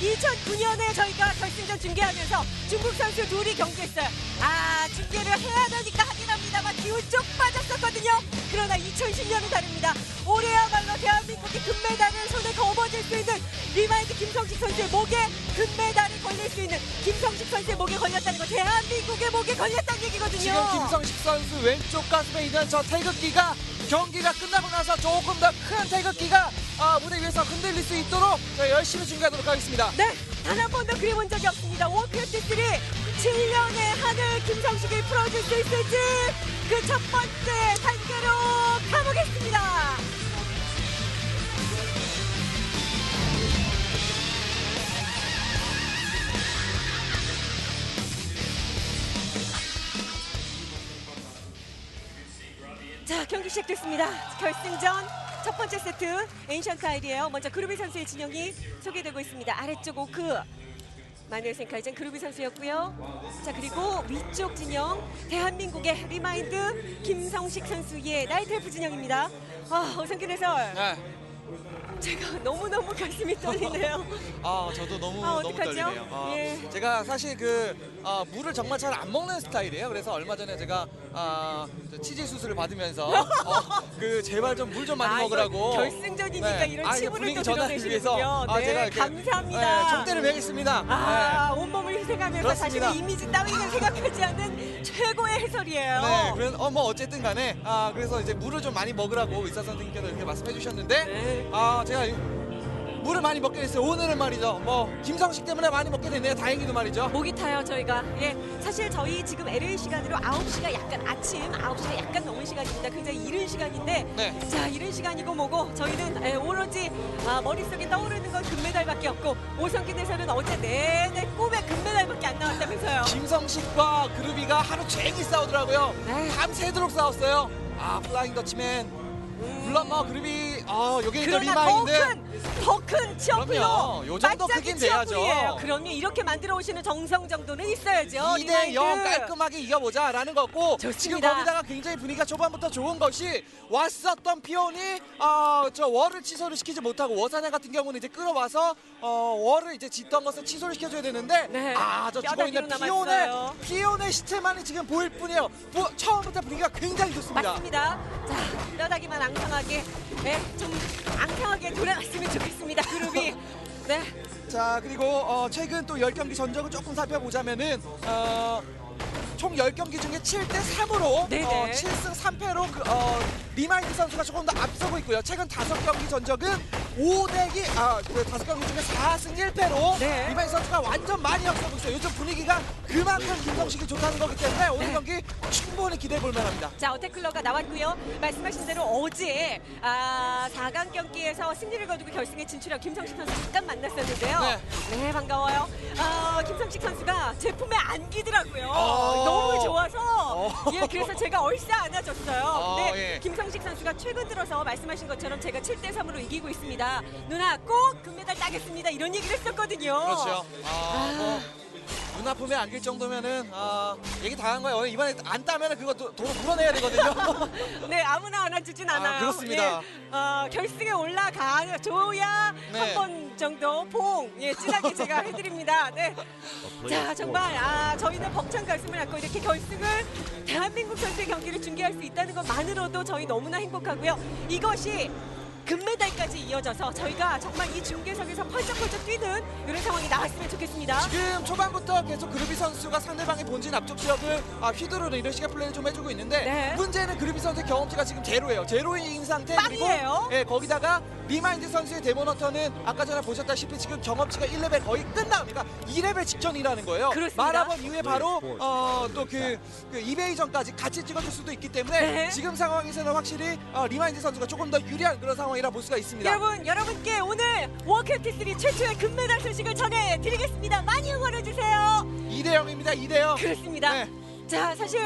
2009년에 저희가 결승전 중계하면서 중국 선수 둘이 경기했어요. 아, 중계를 해야 되니까 하긴 합니다만 기운 쭉 빠졌었거든요. 그러나 2010년은 다릅니다. 올해야말로 대한민국이 금메달을 손에 거머쥘 수 있는 리마인드 김성식 선수의 목에 금메달이 걸릴 수 있는 김성식 선수의 목에 걸렸다는 거 대한민국의 목에 걸렸다는 얘기거든요. 지금 김성식 선수 왼쪽 가슴에 있는 저 태극기가 경기가 끝나고 나서 조금 더 큰 태극기가 아, 무대 위에서 흔들릴 수 있도록 저희 열심히 중계하도록 하겠습니다. 네, 단 한 번도 그려본 적이 없습니다. 3 7년의 하늘 김성식을 풀어줄 수 있을지 그 첫 번째 단계로 가보겠습니다. 자, 경기 시작됐습니다. 결승전 첫 번째 세트 엔션트 아이리에요. 먼저 그루비 선수의 진영이 소개되고 있습니다. 아래쪽 오크 마누엘 생카이젠 그루비 선수였고요. 자 그리고 위쪽 진영 대한민국의 리마인드 김성식 선수의 나이트엘프 진영입니다. 아 오성균 해설 네. 제가 너무너무 가슴이 떨리네요. 아 저도 너무 아, 너무 어떡하죠? 떨리네요. 아, 예. 제가 사실 그 아, 물을 정말 잘 안 먹는 스타일이에요. 그래서 얼마 전에 제가 아, 저 치질 수술을 받으면서 어, 그 제발 좀 물 좀 많이 아, 먹으라고. 결승전이니까 이런 아, 이게 치부를 분위기 또 전환을 드러내시는군요. 위해서 아, 네, 제가 이렇게 감사합니다. 네, 총대를 매겠습니다. 아, 온몸을 희생하면서 그렇습니다. 자신의 이미지 따위는 생각하지 않는 최고의 해설이에요. 네, 그래서 어, 뭐 어쨌든 간에 아 그래서 이제 물을 좀 많이 먹으라고 의사 선생님께서 이렇게 말씀해 주셨는데 네. 아 제가 이- 물을 많이 먹게 됐어요. 오늘은 말이죠. 뭐 김성식 때문에 많이 먹게 됐네요. 다행히도 말이죠. 목이 타요 저희가 예 사실 저희 지금 LA 시간으로 9시가 약간 아침 9시가 약간 넘은 시간입니다 굉장히 이른 시간인데 네. 자 이른 시간이고 뭐고 저희는 예, 오로지 아, 머릿속에 떠오르는 건 금메달밖에 없고 오성균 해설은 어제 내내 꿈에 금메달밖에 안 나왔다면서요 김성식과 그루비가 하루 종일 싸우더라고요. 네. 밤새도록 싸웠어요. 아 플라잉 더치맨. 물론 뭐 그루비 아 여기 또 그러나 더 리마인드. 큰, 더큰 치어풀로 그럼요. 요 정도 크긴 돼야죠. 그럼요. 이렇게 만들어 오시는 정성 정도는 있어야죠. 2대 0 리마인드. 깔끔하게 이겨보자라는 거고 지금 좋습니다. 거기다가 굉장히 분위기가 초반부터 좋은 것이 왔었던 피온이 어, 저 월을 취소를 시키지 못하고 워사네 같은 경우는 이제 끌어와서 어, 월을 이제 짓던 것을 취소를 시켜줘야 되는데 네. 아저 죽어 있는 피온의 남았어요. 피온의 시체만이 지금 보일 뿐이에요. 뭐, 처음부터 분위기가 굉장히 좋습니다. 맞습니다. 자, 뼈다귀만 앙상하게, 네, 좀 앙상하게 돌아갔으면 좋겠습니다. 그룹이. 네, 자 그리고 어, 최근 또 10경기 전적을 조금 살펴보자면은 어, 총 10경기 중에 7대 3으로 네네. 어, 7승 3패로 그, 어, 리마이드 선수가 조금 더 앞서고 있고요. 최근 5경기 전적은 5대기 아, 그 5경기 중에 4승 1패로 네. 리마이드 선수가 완전 많이 앞서고 있어요. 요즘 분위기가 그만큼 김성식이 좋다는 거기 때문에 오늘 네. 경기 충분히 기대해 볼 만합니다. 자, 어택클러가 나왔고요. 말씀하신 대로 어제 아, 4강 경기에서 승리를 거두고 결승에 진출한 김성식 선수 잠깐 만났었는데요. 네. 반가워요. 아, 김성식 선수가 제품에 안기더라고요. 어. 너무 좋아서 어. 예, 그래서 제가 얼싸 안아줬어요. 어, 근데 예. 김성식 선수가 최근 들어서 말씀하신 것처럼 제가 7대 3으로 이기고 있습니다. 누나 꼭 금메달 따겠습니다. 이런 얘기를 했었거든요. 그렇죠. 아, 뭐, 눈 아픔에 안길 정도면은 아, 얘기 다 한 거예요. 이번에 안 따면은 그거 도, 돈 물어내야 되거든요. 네, 아무나 안아주진 않아요. 그렇습니다. 예, 어, 결승에 올라가줘야 네. 한번 정도 봉, 예, 진하게 제가 해드립니다. 네. 자, 정말, 아, 저희는 벅찬 가슴을 안고 이렇게 결승을 대한민국 선수의 경기를 중계할 수 있다는 것만으로도 저희 너무나 행복하고요. 이것이 금메달까지 이어져서 저희가 정말 이 중계석에서 펄쩍펄쩍 뛰는 이런 상황이 나왔으면 좋겠습니다. 지금 초반부터 계속 그루비 선수가 상대방의 본진 앞쪽 지역을 아, 휘두르는 이런 시간 플레이를 좀 해주고 있는데 네. 문제는 그루비 선수의 경험치가 지금 제로예요. 제로인 상태 빵이에요. 그리고 예, 거기다가 리마인드 선수의 데모너터는 아까 전에 보셨다시피 지금 경험치가 1레벨 거의 끝나갑니다. 2레벨 직전이라는 거예요. 그렇습니다. 마라본 이후에 바로 어, 또그 그 이베이전까지 같이 찍어줄 수도 있기 때문에 네. 지금 상황에서는 확실히 어, 리마인드 선수가 조금 더 유리한 그런 상황 이라 볼 수가 있습니다. 여러분, 여러분께 오늘 워크래프트3 최초의 금메달 소식을 전해드리겠습니다. 많이 응원해주세요. 2대 0입니다. 2대 0. 그렇습니다. 네. 자, 사실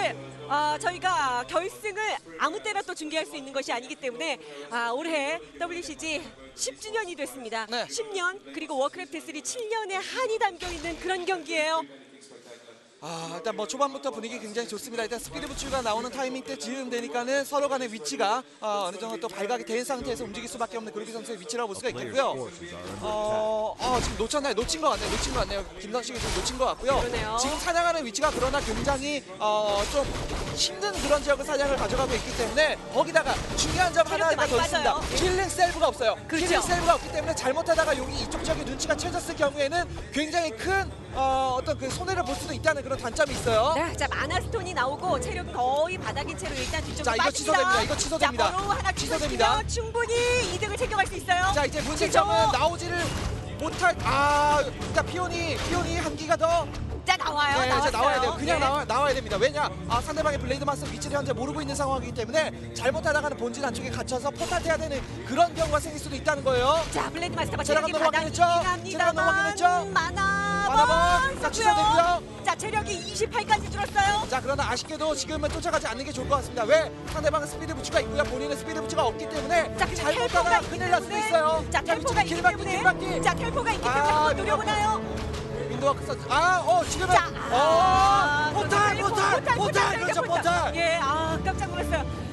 어, 저희가 결승을 아무 때나 또 중계할 수 있는 것이 아니기 때문에 아, 올해 WCG 10주년이 됐습니다. 네. 10년 그리고 워크래프트 3 7년의 한이 담겨 있는 그런 경기예요. 아 일단 뭐 초반부터 분위기 굉장히 좋습니다. 일단 스피드 부츠가 나오는 타이밍 때 즈음 되니까는 서로 간의 위치가 어, 어느 정도 또 발각이 된 상태에서 움직일 수밖에 없는 그루비 선수의 위치라고 볼 수가 있겠고요. 어, 어 지금 놓쳤나요? 놓친 것 같네요. 놓친 것 같네요. 김성식이 좀 놓친 것 같고요. 그러네요. 지금 사냥하는 위치가 그러나 굉장히 어, 좀 힘든 그런 지역을 사냥을 가져가고 있기 때문에 거기다가 중요한 점 하나가 더 있습니다. 빠져요. 예. 킬링 셀브가 없어요. 그렇죠. 킬링 셀브가 없기 때문에 잘못하다가 여기 이쪽 지역에 눈치가 채졌을 경우에는 굉장히 큰 어, 어떤 그 손해를 볼 수도 있다는 그런 단점이 있어요. 네, 자 마나스톤이 나오고 체력 거의 바닥인 채로 일단 뒤쪽으로 자, 이거 빠집니다. 취소됩니다. 이거 취소됩니다. 자, 바로 하나 취소됩니다. 충분히 이득을 챙겨갈 수 있어요. 자 이제 문제점은 나오지를 못할 아 일단 피오니 피오니 한 기가 더자 나와요. 네, 이제. 나와야 돼요. 그냥 네. 나와, 나와야 됩니다. 왜냐? 아, 상대방의 블레이드 마스 위치를 현재 모르고 있는 상황이기 때문에 잘못하다가는 본진 안쪽에 갇혀서 포탈해야 되는 그런 경우가 생길 수도 있다는 거예요. 자 블레드 마스터가 체력 체력이 했죠? 체력 했죠? 마나번 마나번, 자. 자 체력이 28까지 줄었어요. 자 그러나 아쉽게도 지금은 쫓아가지 않는 게 좋을 것 같습니다. 왜? 상대방은 스피드 부츠가 있고요. 본인은 스피드 부츠가 없기 때문에 자 잘못하다가 큰일 날 수도 있어요. 자 텔포가 있기 때문에 자 텔포가 있기 때문에 아, 한번 노려보나요? 윈도워크 선수 아어 지금은 자, 아, 어 포탈 그리고 포탈 포탈 그렇죠 포탈 예, 아 깜짝 놀랐어요. 자. 한 방만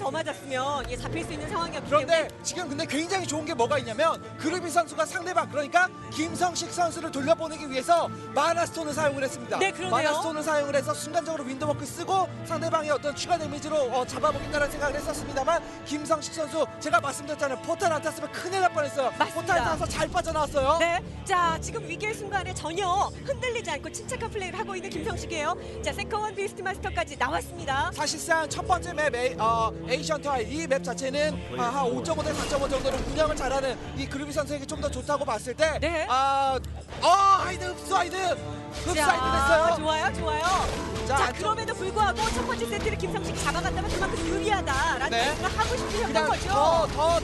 더 맞았으면 예, 잡힐 수 있는 상황이었기 때문에 그런데 지금 근데 굉장히 좋은 게 뭐가 있냐면 그루비 선수가 상대방 그러니까 김성식 선수를 돌려보내기 위해서 마나스톤을 사용을 했습니다. 네, 그러네요. 마나스톤을 사용을 해서 순간적으로 윈도워크 쓰고 상대방의 어떤 추가 데미지로 어, 잡아보겠다는 생각을 했었습니다만 김성식 선수 제가 말씀드렸잖아요. 포탈 안 탔으면 큰일 날 뻔했어요. 맞습니다. 포탈 타서 잘 빠져나왔어요. 네, 자 지금 위기의 순간에 전혀 흔들리지 않고 침착한 플레이를 하고 있는 김성식이에요. 자 세컨 비스트 마스터까지 나왔습니다. 사실상 첫 번째 맵 어, 에이션 터이 이 맵 자체는 아, 한 5.5대 4.5 정도로 운영을 잘하는 이 그루비 선수에게 좀 더 좋다고 봤을 때 네. 아, 어, 하이드 흡수 하이드 흡수 하이드 됐어요. 좋아요, 좋아요. 자, 자, 안쪽. 그럼에도 불구하고 첫 번째 세트를 김성식이 잡아간다면 그만큼 유리하다라는 네. 말씀을 하고 싶으셨던 그냥 거죠. 더, 더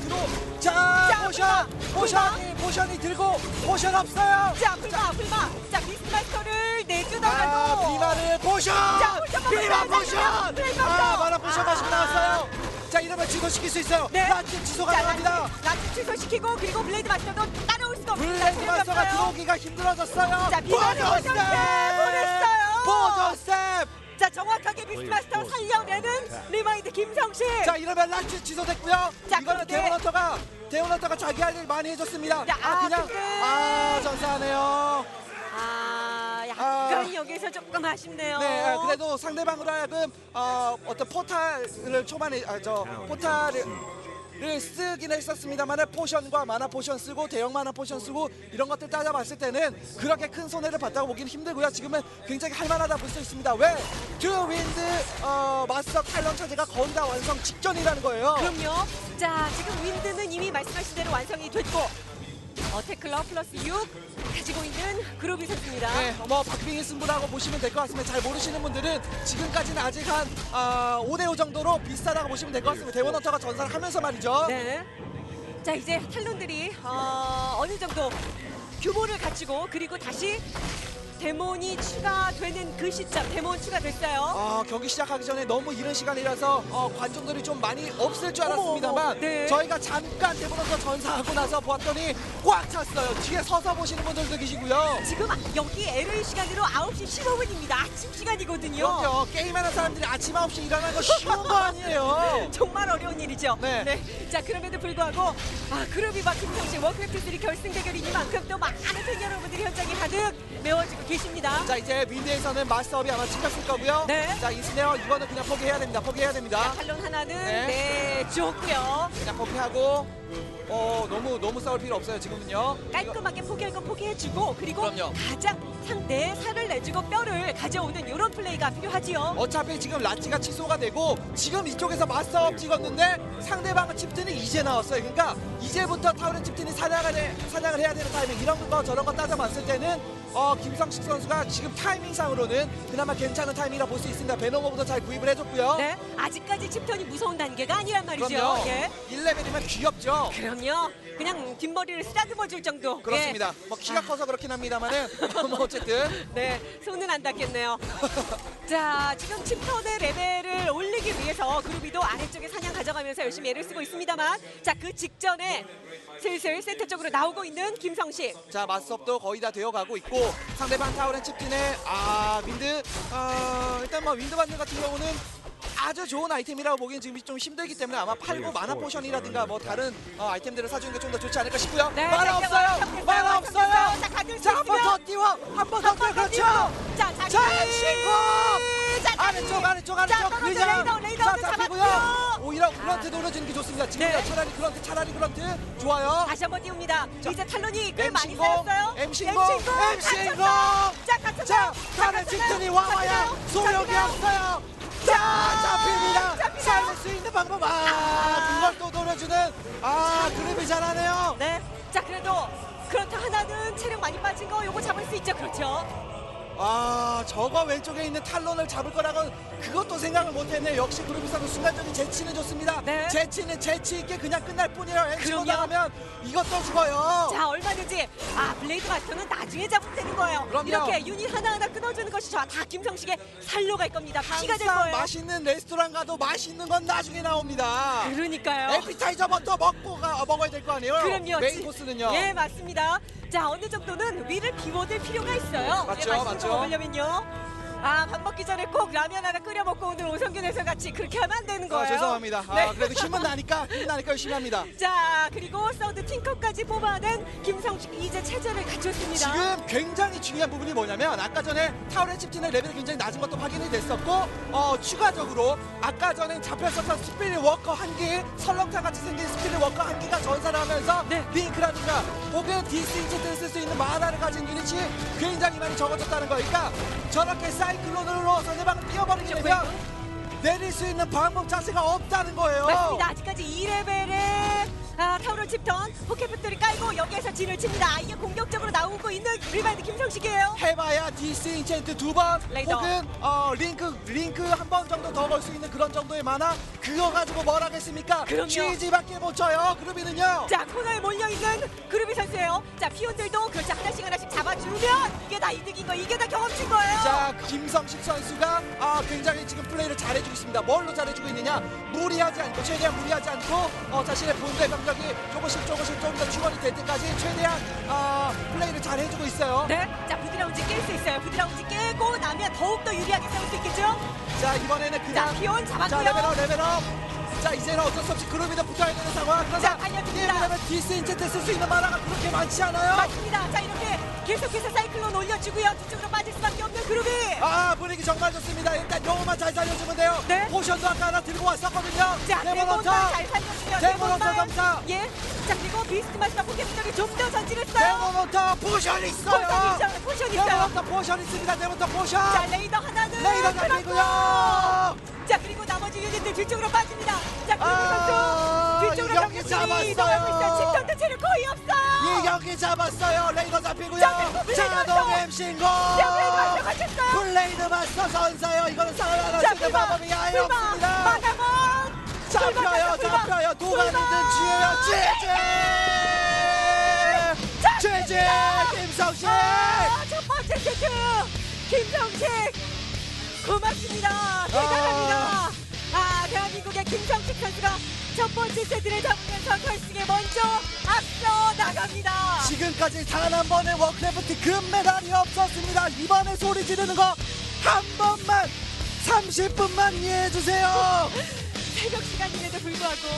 포션, 불마, 포션이, 포션이 들고 포션 없어요. 자, 불마, 불마. 자, 비스트 마스터를 아, 내주다가도 비마를 포션. 자, 포션 비마. 포션. 아. 마라 포션 아. 마시고 나왔어요. 자, 이러면 취소시킬 수 있어요. 네. 라치 취소가 자, 나갑니다. 라치 취소시키고 그리고 블레이드 마스터도 따라올 수가. 블랙 체력이 마스터가 없어요. 들어오기가 힘들어졌어요. 자, 비마를 보조셉! 보냈어요. 보조셉! 자, 정확하게 비스트 마스터 살려내는 리마인드 김성식. 자, 이러면 라치 취소됐고요. 자, 이거는 근데- 데모너터가 데모너터가 자기 할 일 많이 해줬습니다. 야, 아, 아, 그냥 근데- 아 전사하네요. 아, 약간 아. 여기서 조금 아쉽네요. 네, 아, 그래도 상대방으로 하여금 어, 어떤 포탈을 초반에 아, 저 포탈을 를 쓰긴 했었습니다만 포션과 마나 포션 쓰고 대형 마나 포션 쓰고 이런 것들 따져봤을 때는 그렇게 큰 손해를 봤다고 보기는 힘들고요. 지금은 굉장히 할만하다 볼 수 있습니다. 왜? 드 윈드 어, 마스터 탈런 차제가 거의 다 완성 직전이라는 거예요. 그럼요. 자, 지금 윈드는 이미 말씀하신 대로 완성이 됐고 어테클러 플러스 6 가지고 있는 그루비 선수입니다. 네, 뭐 박빙의 승부라고 보시면 될 것 같습니다. 잘 모르시는 분들은 지금까지는 아직 한 아, 5대5 정도로 비슷하다고 보시면 될 것 같습니다. 대원헌터가 전사를 하면서 말이죠. 네. 자, 이제 탈론들이 어, 어느 정도 규모를 갖추고 그리고 다시 데몬이 추가되는 그 시점, 데몬 추가됐어요. 아, 경기 시작하기 전에 너무 이른 시간이라서 어, 관중들이 좀 많이 없을 줄 어머, 알았습니다만 어머, 네. 저희가 잠깐 대본에서 전사하고 나서 보았더니 꽉 찼어요. 뒤에 서서 보시는 분들도 계시고요. 지금 여기 LA 시간으로 9시 15분입니다. 아침 시간이거든요. 그럼요. 게임하는 사람들이 아침 9시 일어나는 거 쉬운 거 아니에요. 정말 어려운 일이죠. 네. 자 그럼에도 불구하고 아 그루비와 김성식 워크래프트 3 결승 대결이니만큼 또 많은 팬 여러분들이 현장에 가득 메워지고 계십니다. 자, 이제 윈드에서는 마스터업이 아마 찍혔을 거고요. 네. 자, 이스네어 이거는 그냥 포기해야 됩니다. 포기해야 됩니다. 탈론 하나는 네. 네, 주었고요. 그냥 포기하고 어 너무 너무 싸울 필요 없어요 지금은요. 깔끔하게 포기할 건 포기해주고 그리고 그럼요. 가장 상대의 살을 내주고 뼈를 가져오는 이런 플레이가 필요하지요. 어차피 지금 라찌가 취소가 되고 지금 이쪽에서 마스터업 찍었는데 상대방은 칩튼이 이제 나왔어요. 그러니까 이제부터 타우렌 칩튼이 사냥을 해, 사냥을 해야 되는 타이밍 이런 거 저런 거 따져봤을 때는 어 김성식 선수가 지금 타이밍상으로는 그나마 괜찮은 타이밍이라 볼 수 있습니다. 베노모부터 잘 구입을 해줬고요. 네, 아직까지 칩턴이 무서운 단계가 아니란 말이죠. 그럼요. 예. 1레벨이면 귀엽죠. 그럼 요. 그냥 뒷머리를 쓰다듬어 줄 정도. 그렇습니다. 뭐 키가 커서 그렇긴 합니다만은 뭐 어쨌든 예. 네, 손은 안 닿겠네요. 자, 지금 칩턴의 레벨을 올리기 위해서 그루비도 아래쪽에 사냥 가져가면서 열심히 애를 쓰고 있습니다만, 자, 그 직전에 슬슬 센터 쪽으로 나오고 있는 김성식. 자 마스업도 거의 다 되어가고 있고 상대방 타워렌 칩틴의 아 윈드 어, 일단 뭐 윈드 반등 같은 경우는 아주 좋은 아이템이라고 보기엔 지금 좀 힘들기 때문에 아마 팔고 마나 포션이라든가 뭐 다른 어, 아이템들을 사주는 게 좀 더 좋지 않을까 싶고요. 네, 마나 자, 없어요. 마나 없어요. 자, 한 번. 더 띄워. 한번더 띄워. 그렇죠. 자. 자, 자기. 아래쪽 아래쪽 자, 아래쪽 그냥 레이더, 레이더 자 잡았고요. 잡히고요. 오히려 그런트 노려주는 게 좋습니다. 지금 네. 차라리 그런트 차라리 그런트 좋아요. 다시 한번 띄웁니다. 이제 탈론이 꽤 많이 쌓였어요. 엠신공. 갇혔어요. 자, 갇혔어요. 자, 갇혔어요. 짙은이 와봐야. 소용이. 없어요. 자, 잡힙니다. 잡히나요? 살릴 수 있는 방법. 아, 그걸 또 노려주는 아, 그룹이 잘하네요. 네. 자, 그래도 그렇다 하나는 체력 많이 빠진 거 요거 잡을 수 있죠. 그렇죠. 아, 저거 왼쪽에 있는 탈론을 잡을 거라고 그것도 생각을 못했네요. 역시 그룹에서는 순간적인 재치는 좋습니다. 네. 재치는 재치 있게 그냥 끝날 뿐이에요. 엠시로 그럼요. 나가면 이것도 죽어요. 자, 얼마든지 아, 블레이드 마스터는 나중에 잡으면 되는 거예요. 그럼요. 이렇게 유닛 하나하나 끊어주는 것이 다 김성식의 살로 갈 겁니다. 피가 될 거예요. 맛있는 레스토랑 가도 맛있는 건 나중에 나옵니다. 그러니까요. 에피타이저부터 먹고 가, 먹어야 될 거 아니에요? 그럼요. 메인 지- 코스는요. 예, 맞습니다. 자, 어느 정도는 위를 비워둘 필요가 있어요. 맞죠, 예, 맛있는 맞죠. 거 먹으려면요. 아, 밥 먹기 전에 꼭 라면 하나 끓여 먹고 오늘 오성균 해설 같이 그렇게 하면 안 되는 거예요. 아, 죄송합니다. 네. 아, 그래도 힘은 나니까 힘 나니까 열심히 합니다. 자, 그리고 사우드 팅커까지 뽑아낸 김성식 이제 체제를 갖췄습니다. 지금 굉장히 중요한 부분이 뭐냐면 아까 전에 타워렌 칩틴의 레벨이 굉장히 낮은 것도 확인이 됐었고 어, 추가적으로 아까 전에 잡혔었던 스피릿 워커 한기 설렁탕 같이 생긴 스피릿 워커 한기가 전사를 하면서 네. 링크라든가 혹은 디스 인체트를 쓸 수 있는 마나를 가진 유닛이 굉장히 많이 적어졌다는 거니까 저렇게 사이클론으로 상대방을 뛰어버리게 되면 내릴 수 있는 방법 자체가 없다는 거예요. 맞습니다. 아직까지 2레벨의 아, 타우를 칩던 포켓팩토리 깔고 여기에서 진을 칩니다. 이게 공격적으로 나오고 있는 리바이드 김성식이에요. 해봐야 디스인체인트 두 번 레이더. 혹은 어, 링크 링크 한 번 정도 더 걸 수 있는 그런 정도의 만화 그거 가지고 뭘 하겠습니까? 그럼요. GG밖에 못 쳐요 그루비는요 자 코너에 몰려 있는 그루비 선수예요. 자 피온들도 그렇지 하나씩 하나씩 잡아주면 이게 다 이득인 거예요. 이게 다 경험친 거예요. 자 김성식 선수가 아, 굉장히 지금 플레이를 잘해주고 있습니다 뭘로 잘해주고 있느냐 무리하지 않고 최대한 무리하지 않고 어, 자신의 본대 병력이 조금씩 조금씩 좀더 충원이 될 때까지 최대한 아, 플레이를 잘해주고 있어요 네. 자 부드라운지 깰 수 있어요. 부드라운지 깨고 나면 더욱 더 유리하게 싸울 수 있겠죠. 자 이번에는 그냥 자 피온 자 잡았고요. 레벨업 레벨업 자 이제는 어쩔 수 없이 그룹이 더 붙어야 되는 상황 자, 그러나 달려듭니다. 게임을 디스 인체인트 쓸 수 있는 만화가 그렇게 많지 않아요 맞습니다. 자 이렇게 계속해서 사이클론 올려주고요. 뒤쪽으로 빠질 수밖에 없는 분위기 정말 좋습니다. 일단 영어만 잘 살려주면 돼요. 네. 포션도 아까 하나 들고 왔었거든요. 자, 데모런터. 잘 살려주면 데몬만. 점사. 예. 자, 그리고 비스트 마스터 포켓몬들이 좀 더 전진했어요. 데모런터 포션 있어요. 포션 있어요. 포션 있어요. 데모런터 포션 있습니다. 데모런터 포션. 자, 레이더 하나는 레이더. 잡히고요. 자, 그리고 나머지 유닛들 뒤쪽으로 빠집니다. 자, 그리고 아, 뒤쪽으로 잡았어요. 이동하고 있어요. 집전대 체력 거의 없어요. 이 경기 잡았어요. 레이더 잡히고요. 자, 자동 마스터. 엠신고. 블레이드 마스터 선사요. 이거는 살아날 자, 수 있는 불마, 방법이 아예 불마, 없습니다. 마감은 잡혀요, 잡혀요. 도가니든 쥐예요. 쥐쥐. 쥐쥐. 김성식. 아, 첫 번째 세트 김성식 고맙습니다. 대단합니다. 아, 대한민국의 김성식 선수가 첫 번째 세트를 잡으면서 결승에 먼저 앞서 나갑니다. 지금까지 단 한 번의 워크래프트 금메달이 없었습니다. 이번에 소리 지르는 거 한 번만 30분만 이해해 주세요. 새벽 시간임에도 불구하고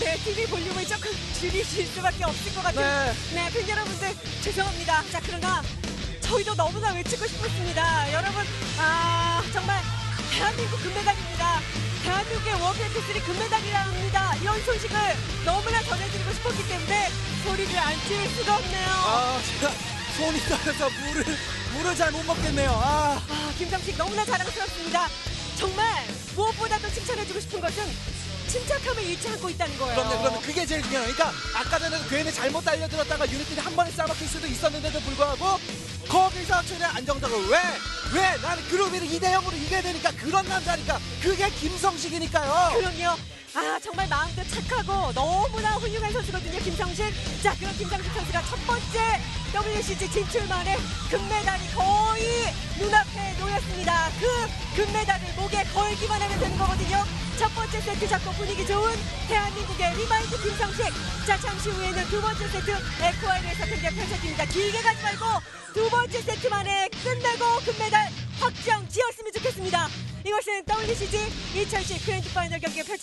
네, TV 볼륨을 조금 줄이실 수밖에 없을 것 같아요. 네, 팬 여러분들 죄송합니다. 자, 그러나 저희도 너무나 외치고 싶었습니다. 여러분, 아 정말 대한민국 금메달입니다. 대한민국의 워크래프트리 금메달이랍니다. 이런 소식을 너무나 전해드리고 싶었기 때문에 소리를 안 칠 수가 없네요. 아, 제가 손이 떨려서 물을 물을 잘 못 먹겠네요. 아, 아, 김성식 너무나 자랑스럽습니다. 정말 무엇보다도 칭찬해주고 싶은 것은 침착함을 잃지 않고 있다는 거예요. 그럼요, 그럼요. 그게 제일 중요해요. 그러니까 아까 전에 괜히 잘못 달려들었다가 유닛들이 한 번에 싸먹힐 수도 있었는데도 불구하고 거기서 최대한 안정적으로 왜? 왜? 나는 그루비를 2대 0으로 이겨야 되니까 그런 남자니까 그게 김성식이니까요. 그럼요. 아 정말 마음도 착하고 너무나 훌륭한 선수거든요 김성식. 자 그럼 김성식 선수가 첫 번째 WCG 진출만에 금메달이 거의 눈앞에 놓였습니다. 그 금메달을 목에 걸기만 하면 되는 거거든요. 첫 번째 세트 잡고 분위기 좋은 대한민국의 리마인드 김성식. 자, 잠시 후에는 두 번째 세트 에코와이에서 경기 펼쳐집니다. 길게 가지 말고 두 번째 세트 만에 끝내고 금메달 확정 지었으면 좋겠습니다. 이것은 WCG 2010 그랜드 파이널 경기가 펼쳐